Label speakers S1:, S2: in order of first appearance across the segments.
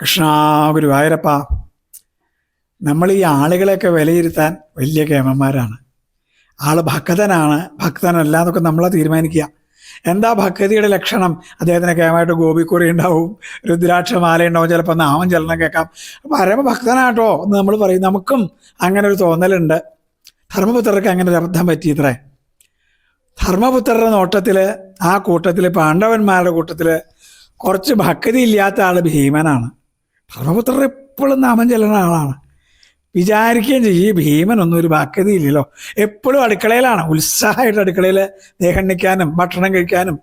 S1: കൃഷ്ണ ഗുരുവായൂരപ്പ നമ്മൾ ഈ ആളുകളെയൊക്കെ വിലയിരുത്താൻ വലിയ കേമന്മാരാണ്. ആൾ ഭക്തനാണ് ഭക്തനല്ല എന്നൊക്കെ നമ്മളെ തീരുമാനിക്കുക. എന്താ ഭക്തിയുടെ ലക്ഷണം? അദ്ദേഹത്തിന് കേമായിട്ട് ഗോപിക്കുറി ഉണ്ടാവും രുദ്രാക്ഷമാല ഉണ്ടാവും ചിലപ്പോൾ നാമം ചലനം കേൾക്കാം. പരമഭക്തനാട്ടോ എന്ന് നമ്മൾ പറയും. നമുക്കും അങ്ങനെ ഒരു തോന്നലുണ്ട്. ധർമ്മപുത്രർക്ക് അങ്ങനെ ഒരു അബദ്ധം പറ്റിയത്രേ ധർമ്മപുത്രരുടെ നോട്ടത്തിൽ ആ കൂട്ടത്തിൽ പാണ്ഡവന്മാരുടെ കൂട്ടത്തിൽ കുറച്ച് ഭക്തി ഇല്ലാത്ത ആൾ ഭീമനാണ്. ധർമ്മപുത്രർ എപ്പോഴും നാമം ചെല്ലുന്ന ആളാണ്. വിചാരിക്കുകയും ചെയ്യും ഈ ഭീമനൊന്നും ഒരു ഭക്തി ഇല്ലല്ലോ എപ്പോഴും അടുക്കളയിലാണ്. ഉത്സാഹമായിട്ട് അടുക്കളയിൽ ദേഹണ്ണിക്കാനും ഭക്ഷണം കഴിക്കാനും.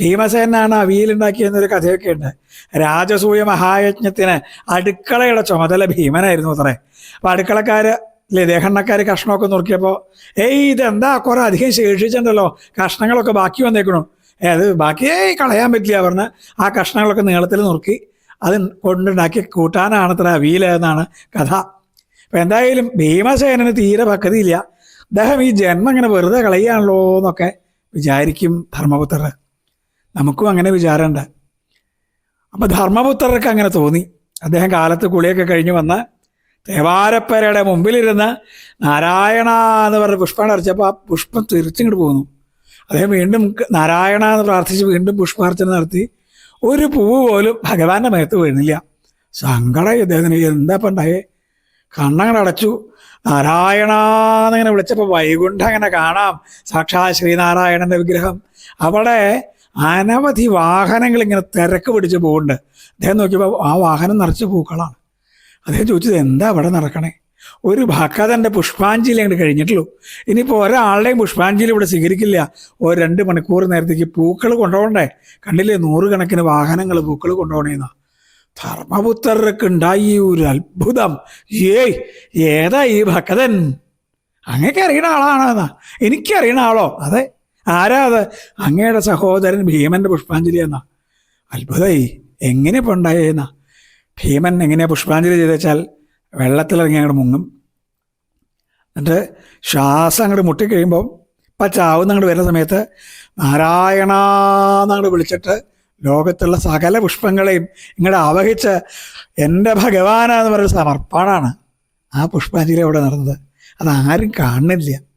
S1: ഭീമസേനാണ് അവിയലുണ്ടാക്കിയെന്നൊരു കഥയൊക്കെ ഉണ്ട്. രാജസൂയ മഹായജ്ഞത്തിന് അടുക്കളയുടെ ചുമതല ഭീമനായിരുന്നു അത്രേ. അപ്പോൾ അടുക്കളക്കാർ അല്ലേ ദേഹണ്ണക്കാർ കഷ്ണമൊക്കെ നോക്കിയപ്പോൾ ഏയ് ഇതെന്താ? കുറെ അധികം ശേഷിച്ചിട്ടുണ്ടല്ലോ. കഷ്ണങ്ങളൊക്കെ ബാക്കി വന്നേക്കണു. അത് ബാക്കി ഏയ് കളയാൻ പറ്റില്ല പറഞ്ഞ് ആ കഷ്ണങ്ങളൊക്കെ നീളത്തിൽ നുറുക്കി അത് കൊണ്ടുണ്ടാക്കി കൂട്ടാനാണ് അത്ര അവിയൽ എന്നാണ് കഥ. അപ്പം എന്തായാലും ഭീമസേനന് തീരെ ഭക്തിയില്ല അദ്ദേഹം ഈ ജന്മം ഇങ്ങനെ വെറുതെ കളയുകയാണല്ലോ എന്നൊക്കെ വിചാരിക്കും ധർമ്മപുത്രർ നമുക്കും അങ്ങനെ വിചാരമുണ്ട് അപ്പം ധർമ്മപുത്രർക്ക് അങ്ങനെ തോന്നി. അദ്ദേഹം കാലത്ത് കുളിയൊക്കെ കഴിഞ്ഞ് വന്ന് തേവാരപ്പരയുടെ മുമ്പിലിരുന്ന് നാരായണ എന്ന് പറഞ്ഞ് പുഷ്പം അടച്ചപ്പോൾ ആ പുഷ്പം തിരിച്ചിങ്ങോട്ട് പോകുന്നു അദ്ദേഹം വീണ്ടും നാരായണ എന്ന് പ്രാർത്ഥിച്ച് വീണ്ടും പുഷ്പാർച്ചന നടത്തി. ഒരു പൂവ് പോലും ഭഗവാന്റെ മേത്ത് വീണില്ല. സങ്കടം ഇദ്ദേഹത്തിന്. എന്താ ഇപ്പം കണ്ണങ്ങനെ അടച്ചു. നാരായണ എന്നിങ്ങനെ വിളിച്ചപ്പോൾ വൈകുണ്ഠം അങ്ങനെ കാണാം. സാക്ഷാ ശ്രീനാരായണന്റെ വിഗ്രഹം. അവിടെ അനവധി വാഹനങ്ങൾ ഇങ്ങനെ തിരക്ക് പിടിച്ച് പോകുന്നുണ്ട് അദ്ദേഹം നോക്കിയപ്പോൾ ആ വാഹനം നിറച്ച് പൂക്കളാണ്. അദ്ദേഹം ചോദിച്ചത് എന്താ അവിടെ നടക്കണേ? ഒരു ഭക്തന്റെ പുഷ്പാഞ്ജലി അങ്ങോട്ട് കഴിഞ്ഞിട്ടുള്ളൂ. ഇനിയിപ്പോൾ ഒരാളുടെയും പുഷ്പാഞ്ജലി ഇവിടെ സ്വീകരിക്കില്ല. ഒരു രണ്ട് മണിക്കൂർ നേരത്തേക്ക് പൂക്കൾ കൊണ്ടുപോകണ്ടേ? കണ്ടില്ലേ? നൂറുകണക്കിന് വാഹനങ്ങൾ പൂക്കൾ കൊണ്ടുപോകണേന്നാ. ധർമ്മപുത്രർക്ക് ഉണ്ടായി ഒരു അത്ഭുതം. ഏയ് ഏതാ ഈ ഭക്തൻ അങ്ങക്ക് അറിയണ ആളാണെന്നാ എനിക്കറിയണ ആളോ? അതെ ആരാ അത്? അങ്ങയുടെ സഹോദരൻ ഭീമന്റെ പുഷ്പാഞ്ജലി എന്നാ. അത്ഭുതമായി എങ്ങനെ ഇപ്പം ഉണ്ടായെന്നാ? ഭീമൻ എങ്ങനെയാ പുഷ്പാഞ്ജലി ചെയ്ത് വെച്ചാൽ വെള്ളത്തിലിറങ്ങി അങ്ങോട്ട് മുങ്ങും. എന്നിട്ട് ശ്വാസം അങ്ങോട്ട് മുട്ടിക്കഴിയുമ്പോൾ പച്ചാവുന്ന ചാവുന്ന അങ്ങോട്ട് വരുന്ന സമയത്ത് നാരായണ എന്നങ്ങോട്ട് വിളിച്ചിട്ട് ലോകത്തുള്ള സകല പുഷ്പങ്ങളെയും ഇങ്ങോട്ട് അവഹിച്ച് എന്റെ ഭഗവാനാന്ന് പറയുന്ന സമർപ്പണമാണ് ആ പുഷ്പാഞ്ജലി അവിടെ നടന്നത്. ആരും കാണുന്നില്ല.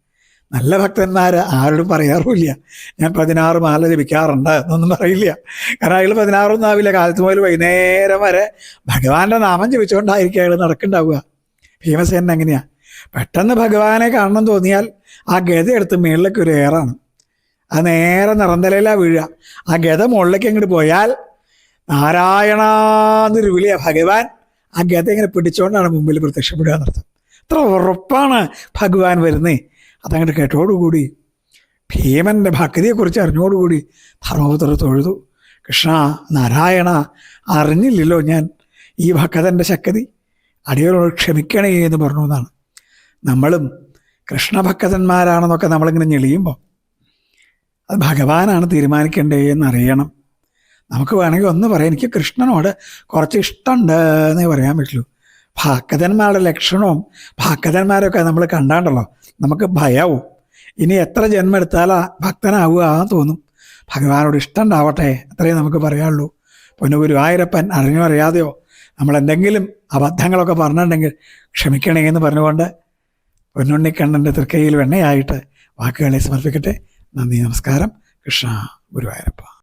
S1: നല്ല ഭക്തന്മാർ ആരോടും പറയാറുമില്ല. ഞാൻ പതിനാറ് മാല ജപിക്കാറുണ്ട് എന്നൊന്നും പറയില്ല. കാരണം അയാൾ പതിനാറൊന്നും ആവില്ല. കാലത്ത് മുതൽ വൈകുന്നേരം വരെ ഭഗവാന്റെ നാമം ജപിച്ചുകൊണ്ടായിരിക്കും അയാൾ നടക്കുന്നുണ്ടാവുക. ഭീമസേനൻ എങ്ങനെയാ പെട്ടെന്ന് ഭഗവാനെ കാണണം തോന്നിയാൽ ആ ഗത എടുത്ത് മേളിലേക്ക് ഒരു ഏറാണ്. അത് നേരെ നിറന്തലയിലാ വീഴുക. ആ ഗത മുകളിലേക്ക് അങ്ങോട്ട് പോയാൽ നാരായണ എന്നൊരു വിളിയാ ഭഗവാൻ ആ ഗത ഇങ്ങനെ പിടിച്ചുകൊണ്ടാണ് മുമ്പിൽ പ്രത്യക്ഷപ്പെടുക എന്നർത്ഥം. അത്ര ഉറപ്പാണ് ഭഗവാൻ വരുന്നേ. അതങ്ങോട്ട് കേട്ടോടുകൂടി. ഭീമന്റെ ഭക്തിയെക്കുറിച്ച് അറിഞ്ഞോടുകൂടി ധർമ്മപുത്ര തൊഴുതു. കൃഷ്ണ നാരായണ അറിഞ്ഞില്ലല്ലോ ഞാൻ ഈ ഭക്തന്റെ ശക്തി. അടിയോട് ക്ഷമിക്കണേ എന്ന് പറഞ്ഞു എന്നാണ്. നമ്മളും കൃഷ്ണഭക്തന്മാരാണെന്നൊക്കെ നമ്മളിങ്ങനെ ഞെളിയുമ്പോൾ അത് ഭഗവാനാണ് തീരുമാനിക്കേണ്ടേ എന്നറിയണം. നമുക്ക് വേണമെങ്കിൽ ഒന്ന് പറയാം എനിക്ക് കൃഷ്ണനോട് കുറച്ച് ഇഷ്ടമുണ്ട് എന്നേ പറയാൻ പറ്റുള്ളൂ. ഭക്തന്മാരുടെ ലക്ഷണവും ഭക്തന്മാരൊക്കെ നമ്മൾ കണ്ടാണ്ടല്ലോ. നമുക്ക് ഭയവും. ഇനി എത്ര ജന്മം എടുത്താലാ ഭക്തനാവുക എന്ന് തോന്നും. ഭഗവാനോട് ഇഷ്ടം ഉണ്ടാവട്ടെ അത്രയും നമുക്ക് പറയാനുള്ളൂ. പൊന്നു ഗുരുവായൂരപ്പൻ അറിഞ്ഞോ അറിയാതെയോ നമ്മൾ എന്തെങ്കിലും അബദ്ധങ്ങളൊക്കെ പറഞ്ഞിട്ടുണ്ടെങ്കിൽ ക്ഷമിക്കണേ എന്ന് പറഞ്ഞുകൊണ്ട് പൊന്നുണ്ണിക്കണ്ണന്റെ തൃക്കൈയിൽ വെണ്ണയായിട്ട് വാക്കുകളെ സമർപ്പിക്കട്ടെ. നന്ദി നമസ്കാരം. കൃഷ്ണ ഗുരുവായൂരപ്പ.